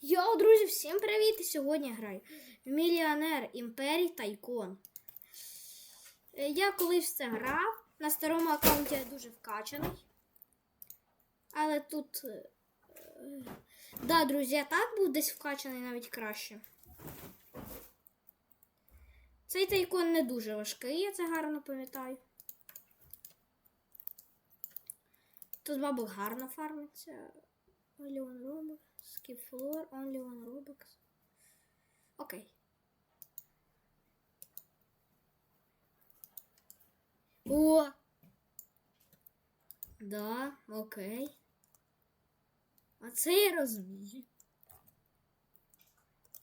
Йоу, друзі, всім привіт! І Сьогодні граю в Мільйонер Імперій Тайкон. Е, Я колись це грав. На старому аккаунті я дуже вкачаний. Але тут. е, Да, друзі, я так був десь вкачаний навіть краще. Цей тайкон не дуже важкий, я це гарно пам'ятаю. Тут бабок гарно фармиться. One Robux. Skip floor. Only one Robux. Окей. О! Да, окей. А це я розумію.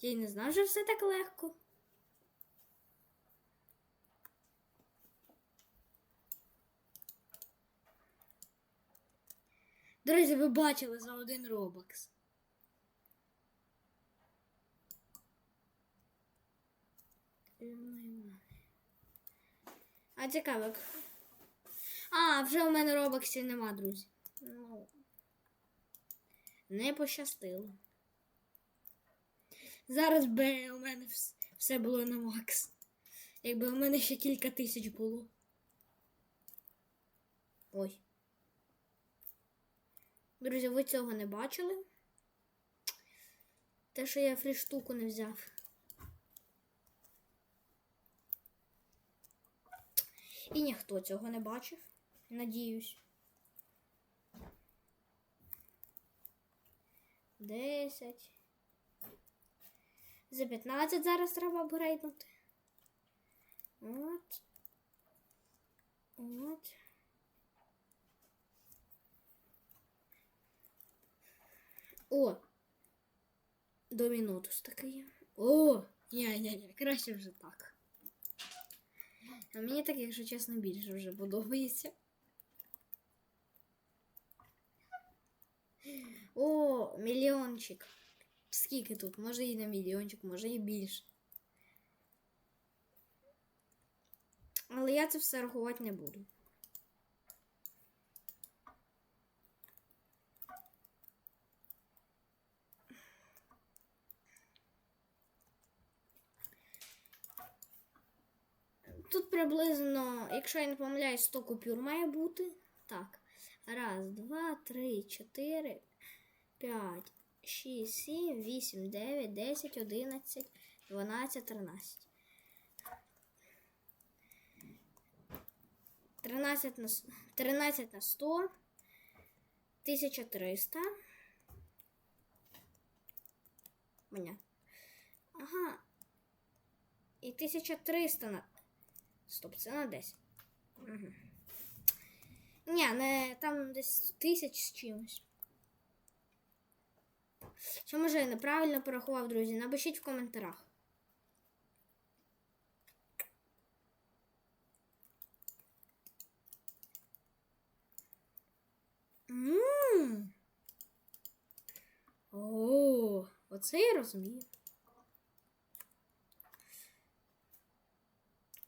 Я й не знав, що все так легко. Друзі, ви бачили за один робокс. А цікаво. А, вже у мене робоксів нема, друзі. Ну, не пощастило. Зараз би у мене все було на макс. Якби у мене ще кілька тисяч було. Ой. Друзі, ви цього не бачили? Те, що я фріштуку не взяв. І ніхто цього не бачив. Надіюсь. Десять. За 15 зараз треба апгрейднути. От. От. О! Домінутус такий. О! Ні, ні, ні, краще вже так. А мені так, якщо чесно, більше вже подобається. О, мільйончик. Скільки тут? Може і на мільйончик, може і більше. Але я це все рахувати не буду. Тут приблизно, якщо я не помиляюсь, 100 купюр має бути. Так. Раз, два, три, чотири, п'ять, шість, сім, вісім, дев'ять, десять, одинадцять, дванадцять, тринадцять. Тринадцять на, с- тринадцять на сто. Тисяча триста. Мене. Ага. І 1300 на. Стоп, це на 10. Угу. Ні, не там десь тисяч з чимось. Що може я неправильно порахував, друзі? Напишіть в коментарях. Ммм. О, оце я розумію.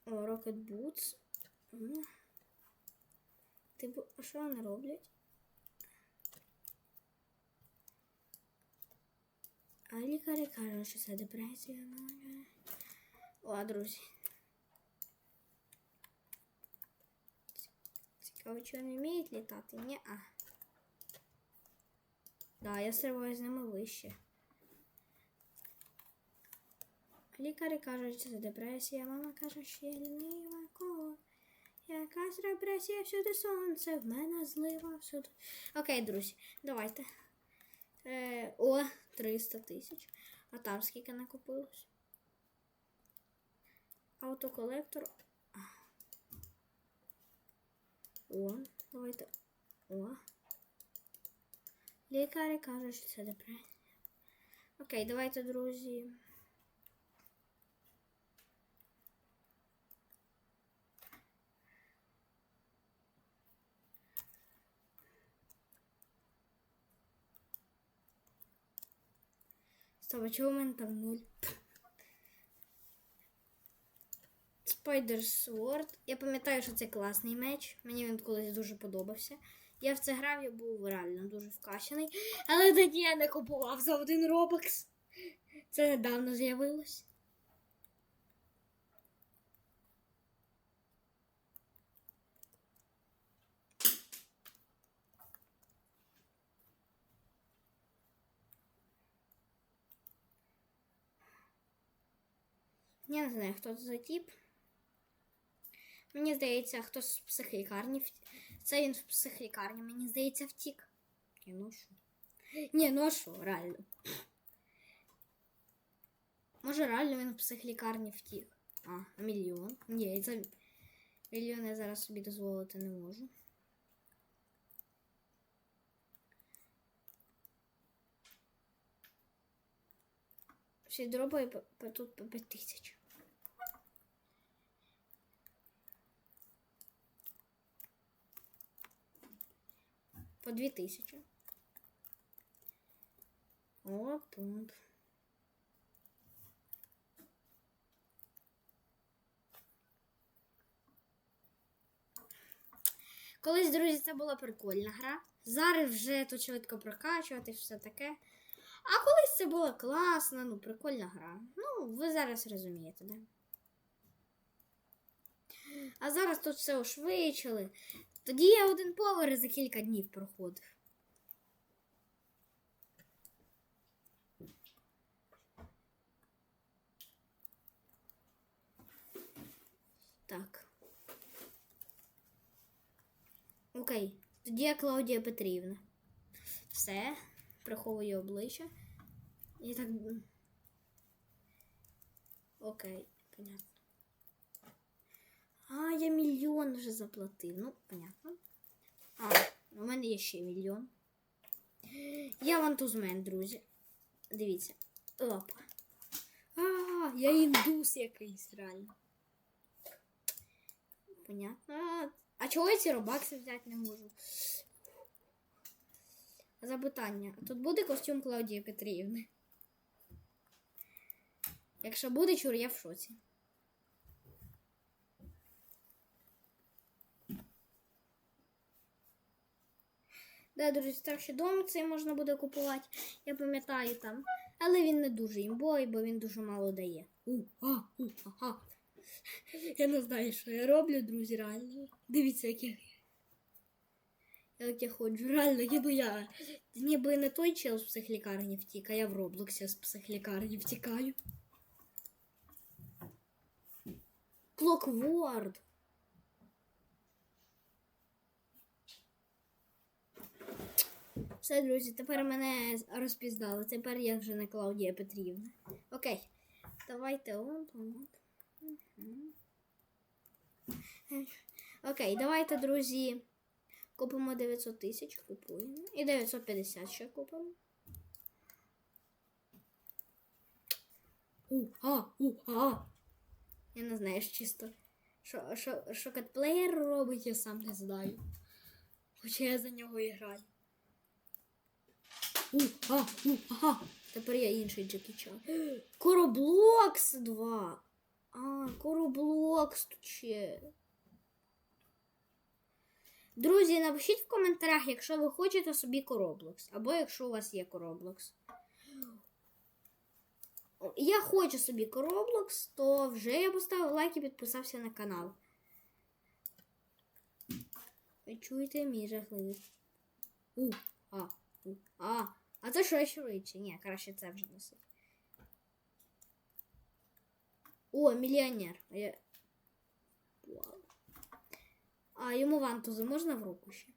Rocket Boots. Типу, що вони роблять? А лікарі кажуть, що це депресія. ну, е. О, друзі. Цікаво, чи вони вміють літати? Ні, а. Да, я сриваю з ними вище. Лікарі кажуть, що це депресія, мама каже, що я лінива кого. Якась репресія, всюди сонце, в мене злива, всюди. Окей, друзі, давайте. Е, о, 300 тисяч. А там скільки накопилось? Автоколектор. О, давайте. О. Лікарі кажуть, що це депресія. Окей, давайте, друзі. Стоп, чого у мене там нуль? Spider Sword. Я пам'ятаю, що це класний меч. Мені він колись дуже подобався. Я в це грав, я був реально дуже вкачаний. Але тоді я не купував за один робокс. Це недавно з'явилось. Я не знаю, хто це за тип. Мені здається, хтось з психлікарні. Це він в психлікарні, мені здається, втік. Ну що? Ні, ну що, реально. Може, реально він в психлікарні втік. А, мільйон. Ні, це мільйон я зараз собі дозволити не можу. Всі дроби тут по 5 тисяч. По 2 тисячі. О, пумп. Колись, друзі, це була прикольна гра. Зараз вже тут швидко прокачувати, все таке. А колись це була класна, ну, прикольна гра. Ну, ви зараз розумієте, да? А зараз тут все ушвидшили. Тоді я один поверх за кілька днів проходив. Так. Окей. Тоді я Клаудія Петрівна. Все. Приховую обличчя. І так. Окей, понятно. А, я мільйон вже заплатив. Ну, понятно. А, у мене є ще мільйон. Я вантузмен, друзі. Дивіться. Опа. А, я індус якийсь реально. Понятно. А, чого я ці робакси взяти не можу? Запитання. Тут буде костюм Клаудії Петрівни? Якщо буде, чур, я в шоці. Да, друзі, старший дом цей можна буде купувати. Я пам'ятаю там. Але він не дуже імбовий, бо він дуже мало дає. У, а, у, ага. Я не знаю, що я роблю, друзі, реально. Дивіться, як я. Як я ходжу, реально, ніби я. Ніби не той чел з психлікарні втік, а я в Роблоксі з психлікарні втікаю. Клокворд. Все, друзі, тепер мене розпіздали. Тепер я вже не Клаудія Петрівна. Окей. Давайте он. Окей, давайте, друзі. Купимо 900 тисяч, купуємо. І 950 ще купимо. У, а, у, а. Я не знаю, що чисто. Що, що, що катплеєр робить, я сам не знаю. Хоча я за нього і граю. У, а, у, ага. Тепер я інший Джекі Чан. Короблокс 2. А, Короблокс тут ще. Друзі, напишіть в коментарях, якщо ви хочете собі Короблокс. Або якщо у вас є Короблокс. Я хочу собі Короблокс, то вже я поставив лайк і підписався на канал. Ви чуєте мій жахливий. У, а, у, а. А це що швидше? Ні, краще це вже носить. О, мільйонер. Я... А йому вантузу можна в руку ще?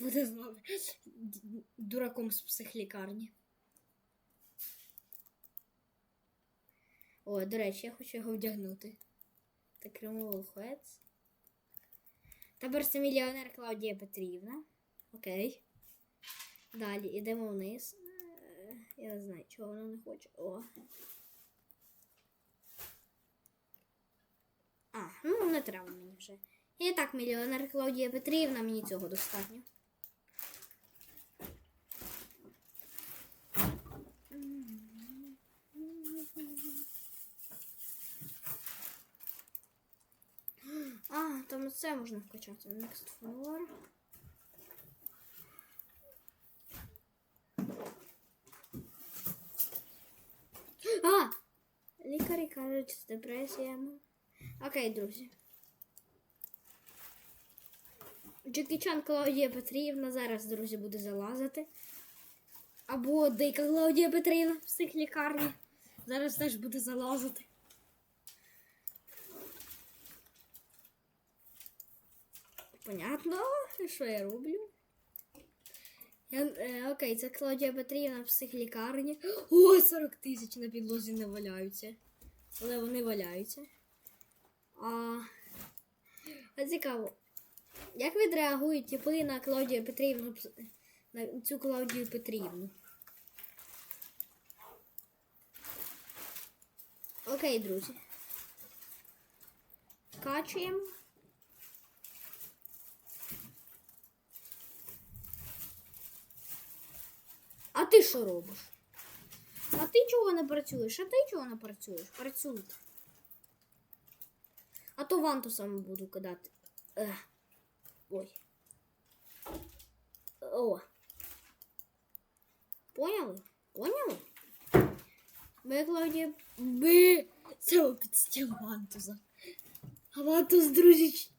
Буде знову дураком з психлікарні. О, до речі, я хочу його вдягнути. Так ремовий хец. Тепер це мільйонер Клаудія Петрівна. Окей. Далі йдемо вниз. Е, Я не знаю, чого вона не хоче. О. А, ну не треба мені вже. І так, мільйонер Клаудія Петрівна, мені цього достатньо. А, там це можна вкачати. Next floor. Кажуть, з депресіями. Окей, друзі. Джекі Чан Клаудія Петрівна зараз, друзі, буде залазити. Або Дика Клаудія Петрівна в психлікарні. Зараз теж буде залазити. Понятно, що я роблю. Я, е, окей, це Клаудія Петрівна в психлікарні. О, 40 тисяч на підлозі не валяються. Але вони валяються. А, а цікаво. Як відреагують типи на Клаудію Петрівну на цю Клаудію Петрівну? Окей, друзі. Качуємо. А ти що робиш? А ти чого не працюєш? А ти чого не працюєш? Працюй. А то вантусами буду кидати. Ех. Ой. О. Поняли? Поняли? Ми Клаудія. Ми. Це підстіл вантуза. А вантус, друзі,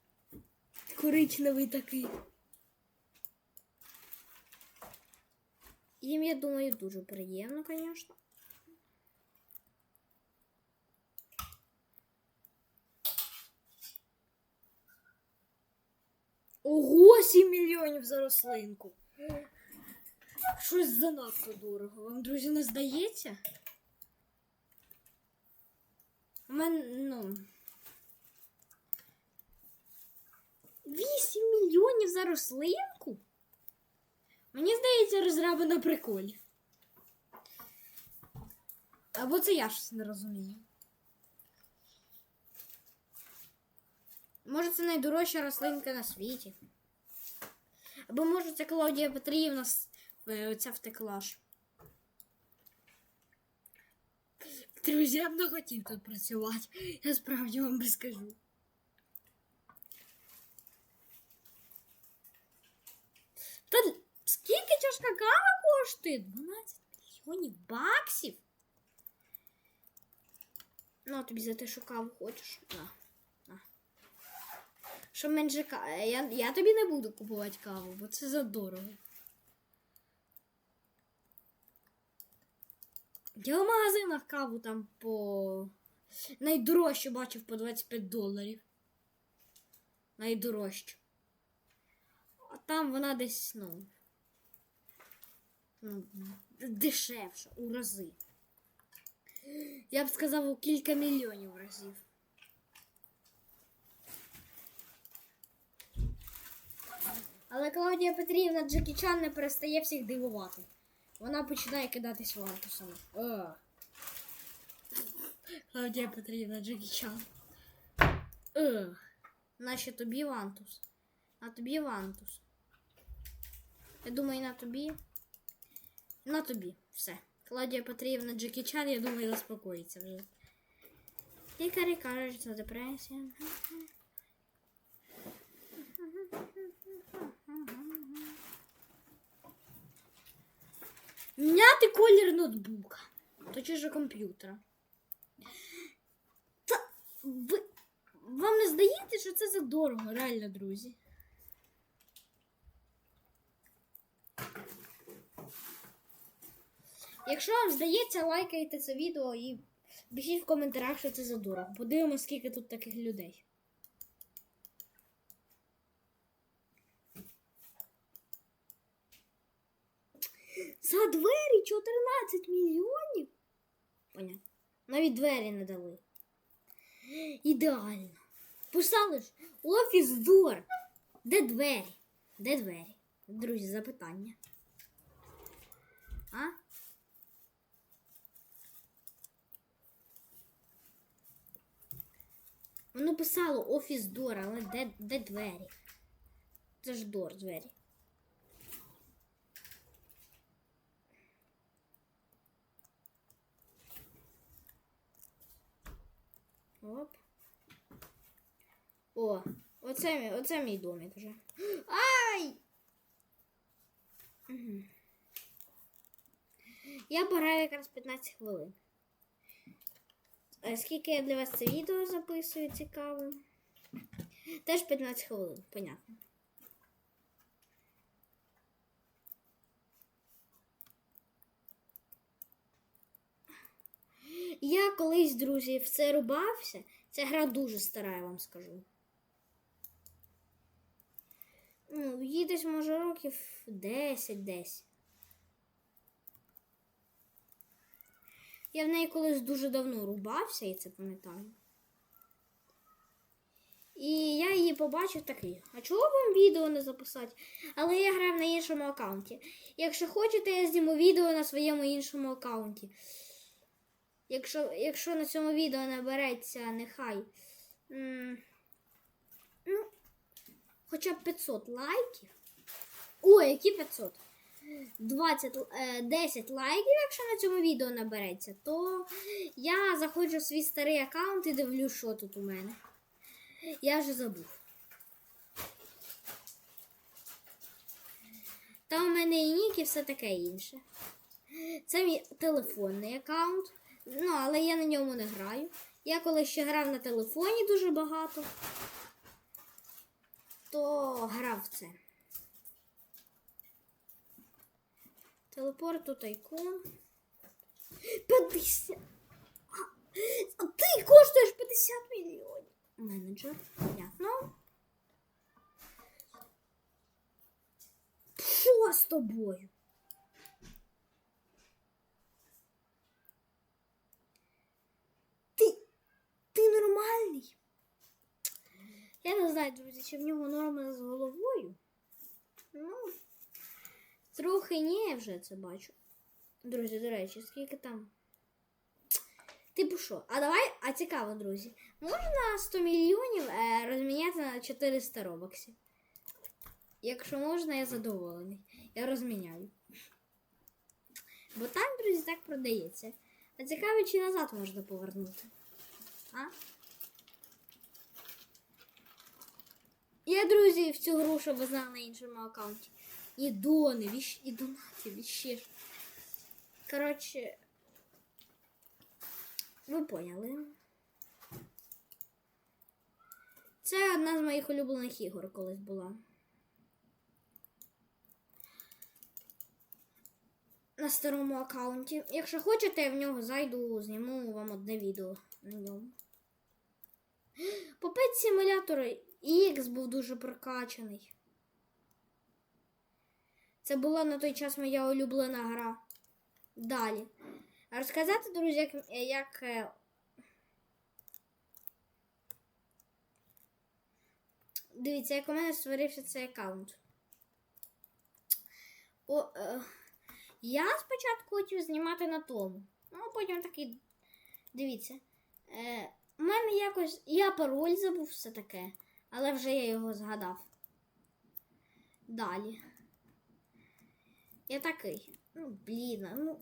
коричневий такий. Їм, я думаю, дуже приємно, звісно. Ого, 7 мільйонів за рослинку. Щось занадто дорого. Вам, друзі, не здається? У мене, ну. 8 мільйонів за рослинку? Мені здається, розраби на приколі. Або це я щось не розумію. Може, це найдорожча рослинка на світі. Або може це Клаудія Петрівна е, оця втекла ж. Друзі, я б не хотів тут працювати. Я справді вам би. Та скільки чашка кави коштує? 12 мільйонів баксів. Ну, тобі за те, що каву хочеш. На. На. Що менше кави. Я, я тобі не буду купувати каву, бо це задорого. Я в магазинах каву там по. Найдорожче бачив по 25 доларів. Найдорожче. А там вона десь, ну. Дешевша у рази. Я б сказав у кілька мільйонів разів. Але Клаудія Петрівна Джекі Чан не перестає всіх дивувати. Вона починає кидатись вантусами. О. Клаудія Петрівна Джекі Чан. О. Наче тобі вантус. На тобі вантус. Я думаю, на тобі. На тобі. Все. Клаудія Петрівна Джекі Чан, я думаю, заспокоїться вже. Лікарі кажуть, це депресія. Міняти колір ноутбука. Точніше комп'ютера. Та ви, вам не здається, що це задорого, реально, друзі? Якщо вам здається, лайкайте це відео і пишіть в коментарях, що це задорого. Подивимось, скільки тут таких людей. За двері 14 мільйонів. Понятно. Навіть двері не дали. Ідеально. Писали ж офіс дор. Де двері? Де двері? Друзі, запитання. А? Воно писало офіс дор, але де, де двері? Це ж дор, двері. Оп. О, оце, мій- оце мій домик вже. Ай! Я пограю якраз 15 хвилин. Скільки я для вас це відео записую, цікаво. Теж 15 хвилин, понятно. Я колись, друзі, в це рубався. Ця гра дуже стара, я вам скажу. Ну, їй десь, може, років 10 Я в неї колись дуже давно рубався, і це пам'ятаю. І я її побачив такий. А чого вам відео не записати? Але я грав на іншому аккаунті. Якщо хочете, я зніму відео на своєму іншому аккаунті. Якщо, якщо на цьому відео набереться нехай. м, ну, хоча б 500 лайків. Ой, які 500? 20, е, 10 лайків, якщо на цьому відео набереться, то я заходжу в свій старий аккаунт і дивлюсь, що тут у мене. Я вже забув. Там у мене і нік і все таке інше. Це мій телефонний аккаунт. Ну, але я на ньому не граю. Я коли ще грав на телефоні дуже багато, то грав це. Телепорту тайкун. 50. А, ти коштуєш 50 мільйонів. Менеджер. Понятно. Що з тобою? Ти. Ти нормальний? Я не знаю, друзі, чи в нього норма з головою. Ну, трохи ні, я вже це бачу. Друзі, до речі, скільки там. Типу що? А давай, а цікаво, друзі. Можна 100 мільйонів е, розміняти на 400 робоксів? Якщо можна, я задоволений. Я розміняю. Бо там, друзі, так продається. А цікаво, чи назад можна повернути. А? Я, друзі, в цю гру, щоб на іншому аккаунті. І дони, віщ, і донатів, і ще. Коротше, ви поняли. Це одна з моїх улюблених ігор колись була. На старому аккаунті. Якщо хочете, я в нього зайду, зніму вам одне відео на ньому. Попит симулятор X був дуже прокачаний. Це була на той час моя улюблена гра. Далі. Розказати, друзі, як, як е, Дивіться, як у мене створився цей аккаунт. О, е, я спочатку хотів знімати на тому. Ну, а потім такий. Дивіться. Е, у мене якось. Я пароль забув все таке, але вже я його згадав. Далі. Я такий. Ну, блін, ну.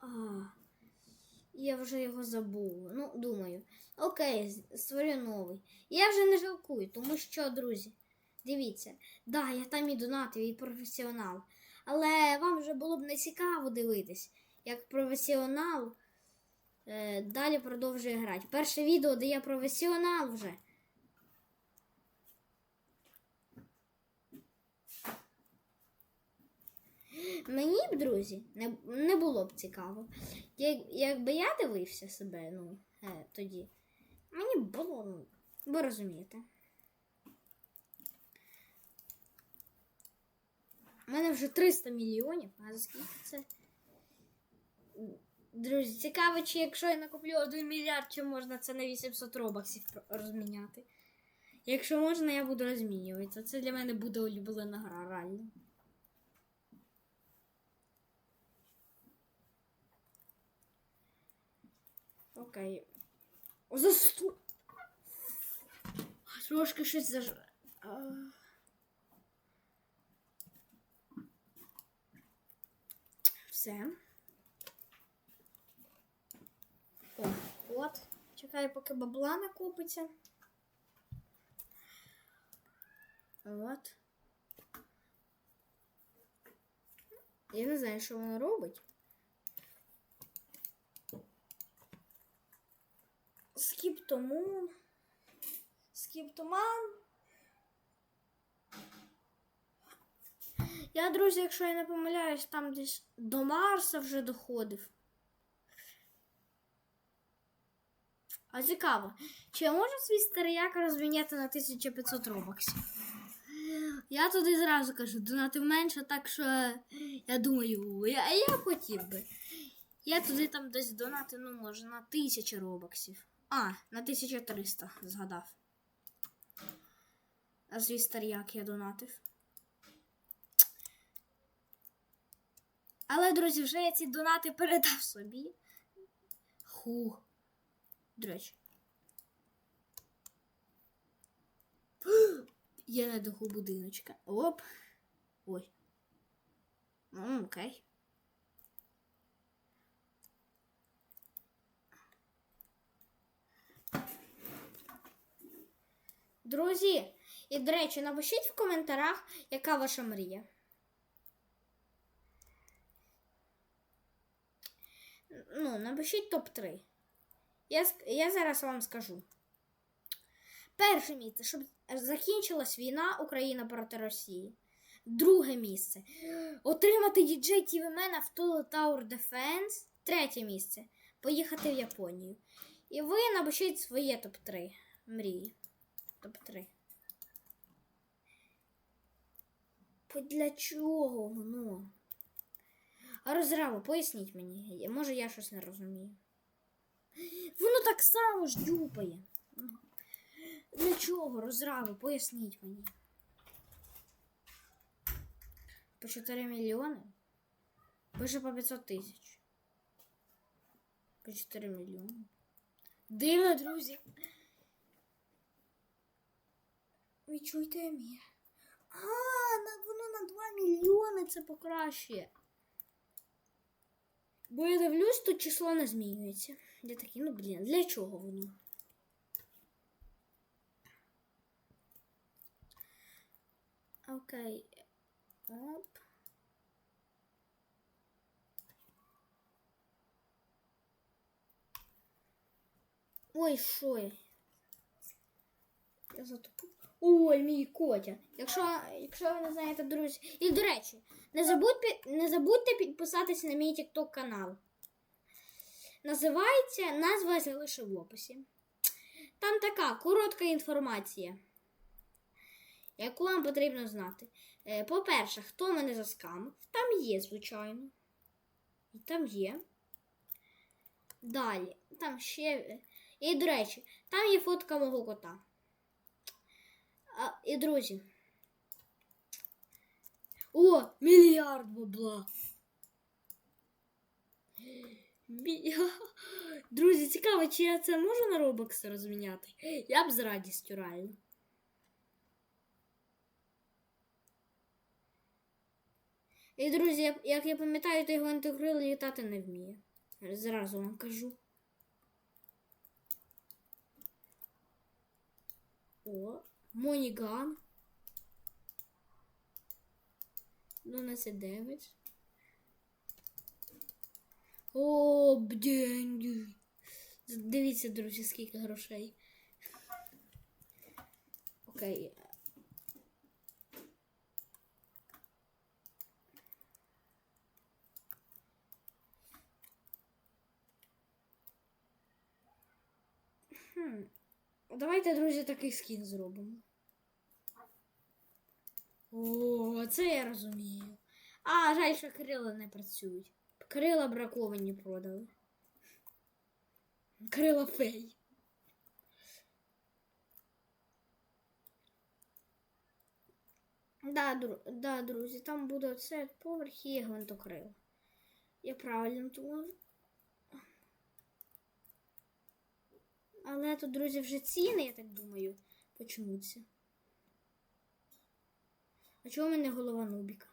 А, я вже його забув. Ну, думаю. Окей, створю новий. Я вже не жалкую, тому що, друзі, дивіться, да, я там і донатив, і професіонал. Але вам вже було б не цікаво дивитись, як професіонал е, далі продовжує грати. Перше відео, де я професіонал вже. Мені б, друзі, не, не було б цікаво. Як, якби я дивився себе, ну, е, тоді, мені б було, ну, ви розумієте. У мене вже 300 мільйонів, а за скільки це? Друзі, цікаво, чи якщо я накоплю 1 мільярд, чи можна це на 800 робоксів розміняти. Якщо можна, я буду розмінювати. Це для мене буде улюблена гра, реально. Окей. За сто. Трошки щось заж... А. Все. О, от. Чекаю, поки бабла накопиться. От. Я не знаю, що воно робить. Скіптомун. Скіптоман. Я, друзі, якщо я не помиляюсь, там десь до Марса вже доходив. А цікаво, чи я можу свій старияк розміняти на 1500 робоксів? Я туди зразу кажу, донатив менше, так що я думаю, я, я хотів би. Я туди там десь донати, ну, може, на 1000 робоксів. А, на 1300 згадав. А свій старяк я донатив. Але, друзі, вже я ці донати передав собі. Ху. До речі. Я на даху будиночка. Оп. Ой. Ну, окей. Друзі, і до речі, напишіть в коментарях, яка ваша мрія. Ну, напишіть топ-3. Я, я зараз вам скажу. Перше місце, щоб закінчилась війна Україна проти Росії. Друге місце. Отримати діджей Тівемена в Tula Tower Defense. Третє місце. Поїхати в Японію. І ви напишіть своє топ-3 мрії. Топ-3. По- Для чого воно? А розраво, поясніть мені. Може я щось не розумію. Воно так само ж дюпає. Для чого розраво? Поясніть мені. По 4 мільйони? Пише по 500 тисяч. По 4 мільйони. Дивно, друзі. Відчуйте мій. А, воно на 2 мільйони це покращує. Бо я дивлюсь, тут число не змінюється. Я такий, ну блін, для чого воно? Окей. Оп. Ой, що я? Я затупив. Ой, мій котя. Якщо, якщо ви не знаєте, друзі. І до речі, не забудьте, не забудьте підписатися на мій TikTok канал. Називається назва я залишу в описі. Там така коротка інформація, яку вам потрібно знати. Е, По-перше, хто мене заскамив? Там є, звичайно. І там є. Далі, там ще. І, до речі, там є фотка мого кота. А, і друзі. О, мільярд бабла. Друзі, цікаво, чи я це можу на робокси розміняти? Я б з радістю реально. І, друзі, як- як я пам'ятаю, то його інтегрили літати не вміє. Зразу вам кажу. О, Моніган. Нанесе демедж. О, деньги. Дивіться, друзі, скільки грошей. Окей. Хм. Давайте, друзі, такий скін зробимо. О, це я розумію. А, жаль, що крила не працюють. Крила браковані продали. Крила фей. Да, дру... да, друзі, там буде оце поверх і гвинтокрил. Я правильно думаю. Але тут, друзі, вже ціни, я так думаю, почнуться. А чого в мене голова нубіка?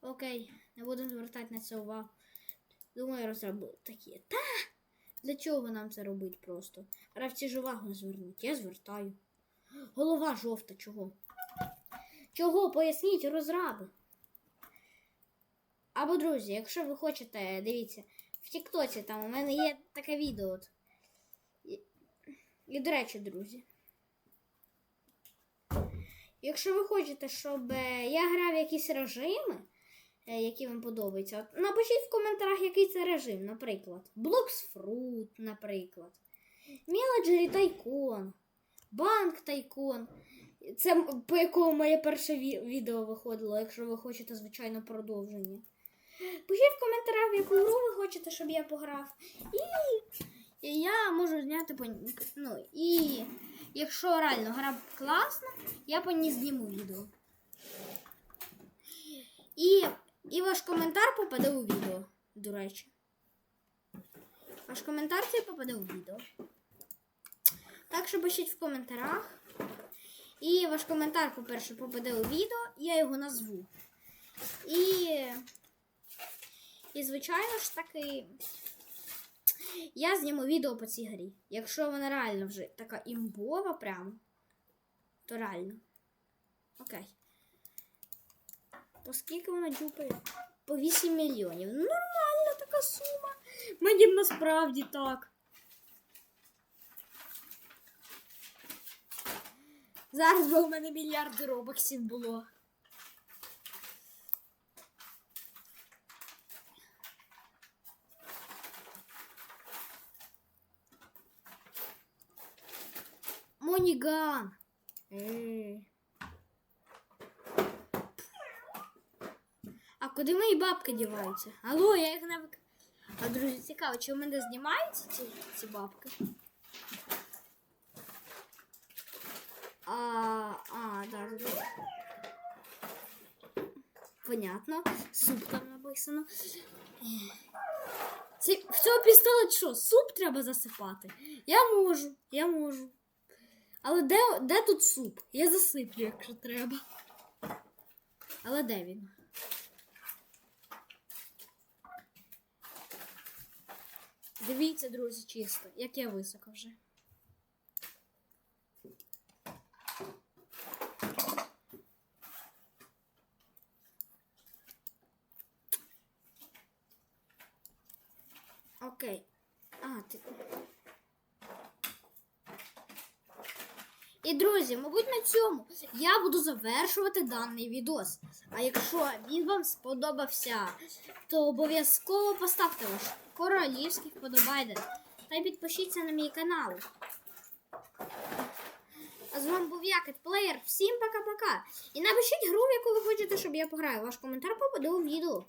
Окей, не будемо звертати на це увагу. Думаю, розроблю такі. Та! Для чого нам це робити просто? Гравці ж увагу не звернуть. Я звертаю. Голова жовта, чого? Чого? Поясніть розраби. Або, друзі, якщо ви хочете, дивіться, в Тіктоці там у мене є таке відео. От. І до речі, друзі. Якщо ви хочете, щоб е, я грав якісь режими, е, які вам подобаються, от напишіть в коментарях, який це режим, наприклад. Blocks Fruit, наприклад. Millegery Tycoon, Банк Tycoon. Це по якому моє перше відео виходило, якщо ви хочете, звичайно, продовження. Пишіть в коментарях, в яку гру ви хочете, щоб я пограв. І, і я можу зняти по. Ну, і якщо реально гра класна, я по ній зніму відео. І, і ваш коментар попаде у відео, до речі. Ваш коментар цей попаде у відео. Так що пишіть в коментарях. І ваш коментар, по-перше, попаде у відео, я його назву. І, і звичайно ж таки, я зніму відео по цій грі. Якщо вона реально вже така імбова прямо, то реально. Окей. Оскільки вона дюпає? По 8 мільйонів. Нормальна така сума. Мені б насправді так. Зараз би у мене мільярди робоксів було. Моніган. А куди мої бабки діваються? Алло, я їх не вик... А друзі, цікаво, чи у мене знімаються ці, ці бабки? А, а, да. Понятно. Суп там написано. Ці, в пістолет що? Суп треба засипати? Я можу, я можу. Але де, де тут суп? Я засиплю, якщо треба. Але де він? Дивіться, друзі, чисто, як я високо вже. Окей. А, ти. І друзі, мабуть, на цьому я буду завершувати даний відос. А якщо він вам сподобався, то обов'язково поставте ваш королівський вподобайдер та підпишіться на мій канал. А з вами був я, Кетплеєр. Всім пока-пока. І напишіть гру, в яку ви хочете, щоб я пограю. Ваш коментар попаде у відео.